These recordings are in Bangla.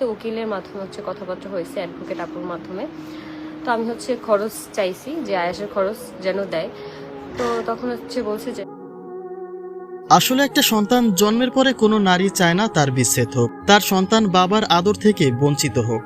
তো উকিলের মাধ্যমে হচ্ছে কথাবার্তা হয়েছে অ্যাডভোকেট আপুর মাধ্যমে। তো আমি হচ্ছে খরচ চাইছি যে আয়াসের খরচ যেন দেয়। তো তখন হচ্ছে বলছে যে আসলে একটা সন্তান জন্মের পরে কোনো নারী চায় না তার বিচ্ছেদ হোক। তার সন্তান বাবার আদর থেকে বঞ্চিত হোক।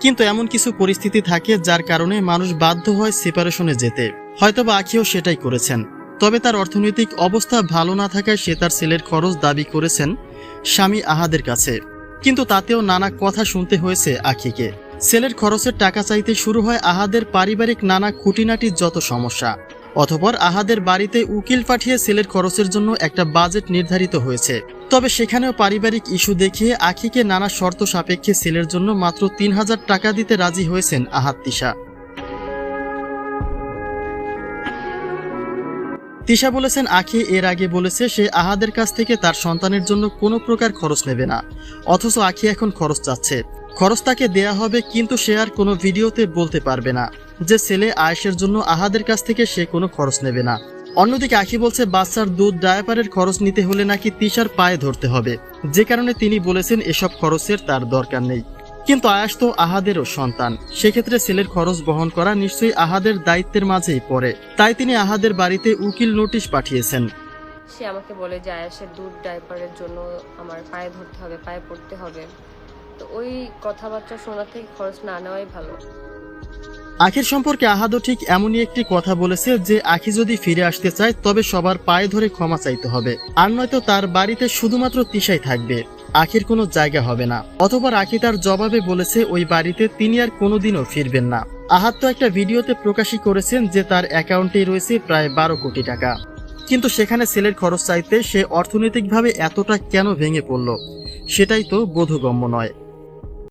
কিন্তু এমন কিছু পরিস্থিতি থাকে যার কারণে মানুষ বাধ্য হয় সেপারেশনে যেতে। হয়তোবা আখিও সেটাই করেছেন। তবে তার অর্থনৈতিক অবস্থা ভালো না থাকায় সে তার ছেলের খরচ দাবি করেছেন স্বামী আহাদের কাছে। কিন্তু তাতেও নানা কথা শুনতে হয়েছে আখিকে। সেলের খরচের টাকা চাইতে শুরু হয় আহাদের পারিবারিক নানা খুঁটিনাটির যত সমস্যা। অথপর আহাদের বাড়িতে উকিল পাঠিয়ে সেলের খরচের জন্য একটা বাজেট নির্ধারিত হয়েছে। তবে সেখানেও পারিবারিক ইস্যু দেখিয়ে আখিকে নানা শর্ত সাপেক্ষে ছেলের জন্য মাত্র তিন হাজার টাকা দিতে রাজি হয়েছেন আহাদ তিশা। তিশা বলেছেন, আখি এর আগে বলেছে সে আহাদের কাছ থেকে তার সন্তানের জন্য কোনো প্রকার খরচ নেবে না। অথচ আখি এখন খরচ চাচ্ছে। খরচ তাকে দেয়া হবে, কিন্তু সে আর কোনো ভিডিওতে বলতে পারবে না যে ছেলে আয়েশের জন্য আহাদের কাছ থেকে সে কোনো খরচ নেবে না। অন্যদিকে আখি বলছে, বাচ্চার দুধ, ডায়াপারের খরচ নিতে হলে নাকি তিশার পায়ে ধরতে হবে। যে কারণে তিনি বলেছেন, এসব খরচের তার দরকার নেই। কিন্তু আয়াস তো আহাদেরও সন্তান। সেক্ষেত্রে ছেলের খরচ বহন করা নিশ্চয়ই আহাদের দায়িত্বের মাঝেই পড়ে। তাই তিনি আহাদের বাড়িতে উকিল নোটিশ পাঠিয়েছেন। সে আমাকে বলে যে, আয়াসের দুধ ডাইপারের জন্য আমার পায়ে ধরতে হবে, পায়ে পড়তে হবে। তো ওই কথাবার্তা শোনা থেকে খরচ না নেওয়াই ভালো। আখির সম্পর্কে আহাদও ঠিক এমনই একটি কথা বলেছে যে আখি যদি ফিরে আসতে চায়, তবে সবার পায়ে ধরে ক্ষমা চাইতে হবে। আর নয়তো তার বাড়িতে শুধুমাত্র তিশাই থাকবে। আখির কোনো জায়গা হবে না। অথবা আখি তার জবাবে বলেছে, ওই বাড়িতে তিনি আর কোনোদিনও ফিরবেন না। আহাদ তো একটা ভিডিওতে প্রকাশই করেছেন যে তার অ্যাকাউন্টে রয়েছে প্রায় বারো কোটি টাকা। কিন্তু সেখানে ছেলের খরচ চাইতে সে অর্থনৈতিকভাবে এতটা কেন ভেঙে পড়ল? সেটাই তো বোধগম্য নয়।